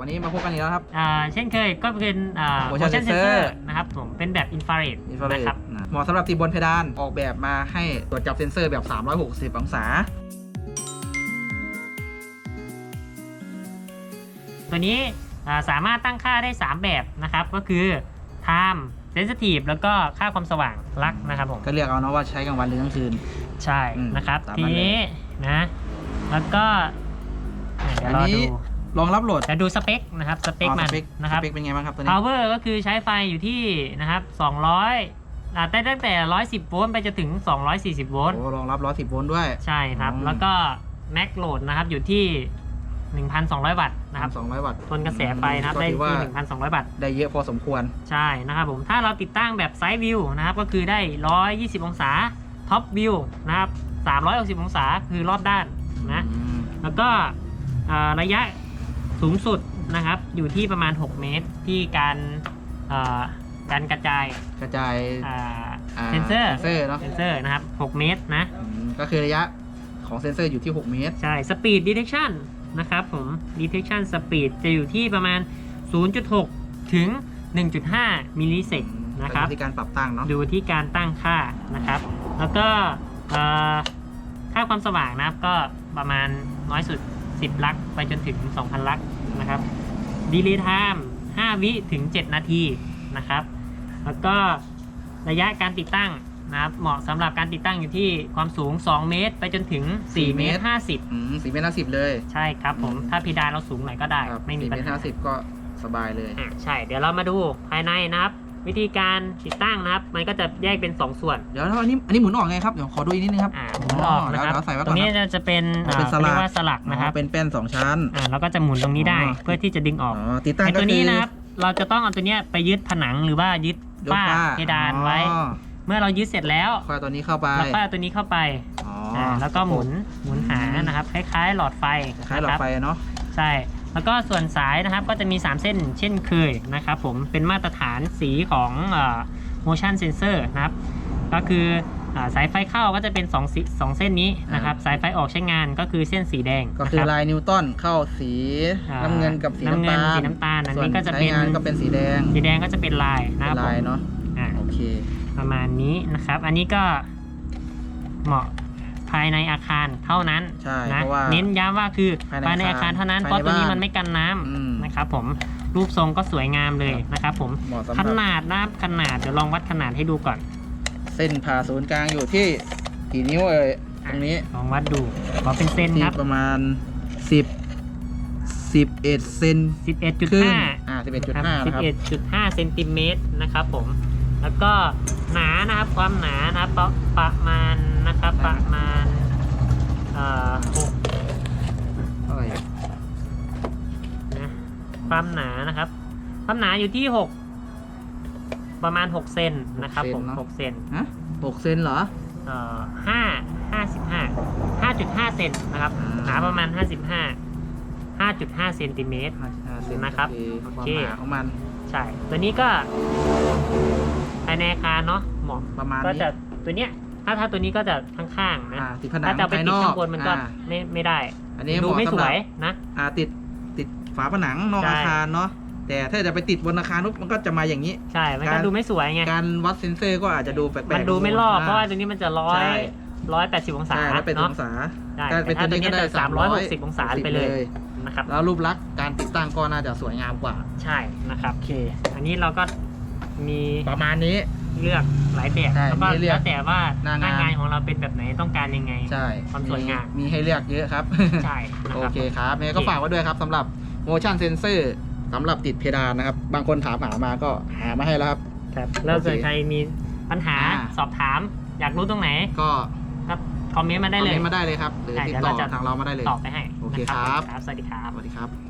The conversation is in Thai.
วันนี้มาพบกันอีกแล้วครับ อ่าเช่นเคยก็เป็นอ่า Motion motion sensor sensor นะครับผมเป็นแบบอินฟราเรดอินฟราเรนะดครับเหมาะสำหรับติดบนเพดานออกแบบมาให้ตรวจจับเซ็นเซอร์แบบ 360 องศา ตัวนี้อ่าสามารถตั้งค่าได้ 3 แบบนะครับ ก็คือ time sensitive แล้วก็ค่าความสว่างลักนะครับผมก็เรียกเอาเนาะว่าใช้กลางวันหรือกลางคืน ใช่อืมนะครับสามารถทีนี้นะ แล้วก็เดี๋ยวรออันนี้ ดู รองรับโหลดจะดูสเปคนะครับสเปคอ๋อมันสเปคนะครับ สเปคเป็นไงบ้างครับตัวนี้ power ก็คือใช้ไฟอยู่ที่นะครับ 200อ่าได้ตั้งแต่ 110 โวลต์ไปจนถึง 240 โวลต์โอ้รองรับ110โวลต์ด้วย ใช่ครับ อืม แล้วก็ max load นะครับอยู่ที่ 1,200 วัตต์นะครับ200 วัตต์ทนกระแสไฟนะครับก็ได้ถือว่าที่1,200 วัตต์ ได้เยอะพอสมควร ใช่นะครับผมถ้าเราติดตั้งแบบ side view นะครับก็คือได้ 120 องศา top view นะครับ360 องศาคือรอบด้านนะ อืมแล้วก็อ่าระยะ สูงสุดนะครับอยู่ที่ประมาณ 6 เมตรที่การอ่าการกระจายกระจายอ่าอ่าเซนเซอร์เซนเซอร์เนอะเซนเซอร์นะครับ 6 เมตรนะอืมก็คือระยะของเซ็นเซอร์อยู่ที่ 6 เมตร ใช่ speed detection นะครับผม detection speed จะอยู่ที่ประมาณ 0.6 ถึง 1.5 มิลลิเซกนะครับก็อยู่ที่การปรับตั้งเนาะดูที่การตั้งค่านะครับ แล้วก็เอ่อค่าความสว่างนะครับก็ประมาณน้อยสุด 10 ลักไปจนถึง 2,000 ลักนะครับ delay time 5วิถึง 7 นาทีนะครับ แล้วก็ระยะการติดตั้งนะครับเหมาะสำหรับการติดตั้งอยู่ที่ความสูง 2 เมตร ไปจนถึง 4 เมตร 50 อืมสี่เมตรห้าสิบเลย ใช่ครับผมอืมถ้าเพดานเราสูงหน่อยก็ได้ ครับไม่มีสี่ปัเมญตรหา ห้าสิบก็สบายเลย อะใช่ เดี๋ยวเรามาดูภายในนะครับ วิธีการติดตั้งนะครับ มันก็จะแยกเป็น 2 ส่วน เดี๋ยวแล้วอันนี้อันนี้หมุนออกไงครับเดี๋ยวขอดูอีกนิดนึงครับอ่าหมุนออกนะครับเดี๋ยวใส่ไว้ตก่รอนงนี้ครับจะเป็นอ๋อเป็นอ่าสลัก เรียกว่าสลักนะครับอ๋อเป็นแป้นสองชั้น อ่าแล้วก็จะหมุนตรงนี้ได้อ๋อ เพื่อที่จะดึงออกอ๋อติดตั้งไอ้ก็ตัวคืนี้อนะครับ เราจะต้องเอาตัวเนี้ยไปยึดผนังหรือว่ายึดยกฝ้าฝ้าเพดานไว้ อ๋อเมื่อเรายึดเสร็จแล้วค่อยเอาตัวนี้เข้าไปเราก็เอาตัวนี้เข้าไปอ๋ออ่าแล้วก็หมุนหมุนหานะครับ คล้ายๆ หลอดไฟคล้ายหลอดนะครับไฟเนาะ ใช่ แล้วก็ส่วนสายนะครับก็จะมี 3 เส้นเช่นเคยนะครับผมเป็นมาตรฐานสีของเอ่อ motion sensor นะครับ ก็คืออาสายไฟเข้าก็จะเป็น2สีสองเส้นนี้นะครับสายไฟออกใช้งานก็คือเส้นสีแดงก็คือนะรับลายนิวตันเข้าสีอ่าน้ำเงินกับสีน้ำน้ำเงิตานลสีน้ำตาลอันนี้ส่วก็จะเป็นใช้งานก็เป็นสีแดง สีแดงก็จะเป็นลายนะคเป็รับนผมลายเนาะอ่าโอเคประมาณนี้นะครับ อันนี้ก็เหมาะ ภายในอาคารเท่านั้นใช่นะเพราะว่าเน้นย้ำว่าคือภายในภายในอาคารเท่านั้น ภายในเพราะตัวนี้บ้านมันไม่กันน้ำอืมนะครับผมรูปทรงก็สวยงามเลยนะครับผมเหมาะสำหขรับนาดนะครับขนาดเดี๋ยวลองวัดขนาดให้ดูก่อนเส้นผ่าศูนย์กลางอยู่ที่กี่นิ้วเอ่ยตรงนี้ลองวัดดูขอเป็นเซนที่ครับ ประมาณ 10 11เซน11.5 ครึ่งอ่า11.5นะครับ11.5เซนติเมตรนะครับผม แล้วก็หนานะครับความหนานะครับประประมาณนะครับประมาณเอ่อหกเท่าไหร่นะความหนานะครับ ความหนาอยู่ที่หกประมาณหกเซนนะครับผมหกเซนฮะ6เซนเหรอเอ่อห้าห้าสิบห้าห้าจุดห้าเซนนะครับอ่าหนาประมาณห้าสิบห้าห้าจุดห้าเซนติเมตร55เซนนะครับโอโอเคเคความหนาของมันใช่ตัวนี้ก็ ภายในอาคารเนาะเหมาะประมาณก็นี้จะตัวเนี้ยถ้าถ้าตัวนี้ก็จะข้างๆนะอ่าติดผนังถ้าจะเอาไปภายตินดอกข้างบนมันก็อ่าไม่ไม่ได้อันนี้ดูเหมาะไม่สำสหรัวบยนะ อ่าติดติดฝาผนังนอกใช่ อาคารเนาะแต่ถ้าจะไปติดบนอาคารปุ๊บมันก็จะมาอย่างนี้ ใช่มันกาก็รดูไม่สวยไงการวัดเซนเซอร์ก็อาจจะดูแปลกๆมันดูไม่รอบอ่เพราะว่าตัวนี้มันจะร้อยใช่ร้อยแปดสิบองศาใช่แล้วเป็นอเนาะงศา ได้ถ้าเป็นแต่ตัวนี้ก็ได้สามร้อยหกสิบองศาไปเลยนะครับ แล้วรูปลักษณ์การติดตั้งก็น่าจะสวยงามกว่า ใช่นะครับโอเค อันนี้เราก็ มีประมาณนี้ เลือกหลายแบบใช่แล้วก็มีให้เลือกแล้วแต่ว่าหน้างาน งานของเราเป็นแบบไหนต้องการยังไง ใช่ความสวยงาม มีให้เลือกเยอะครับ ใช่นะโอครับ เคครับเนี่ยก็ฝากไว้ด้วยครับสำหรับ motion sensor สำหรับติดเพดานนะครับ บางคนถามหามาก็หามาให้แล้วครับ ครับแล้วโอเคส่วนใครมีปัญหาอ่า สอบถาม อยากรู้ตรงไหนก็ก็คอมเมนต์มาได้เลยคอมเมนต์มาได้เลยครับ หรือได้ติดเดี๋ยวต่อเราจะ ทางเรามาได้เลย ตอบไปให้โอเคนะครับ สวัสดีครับ สวัสดีครับ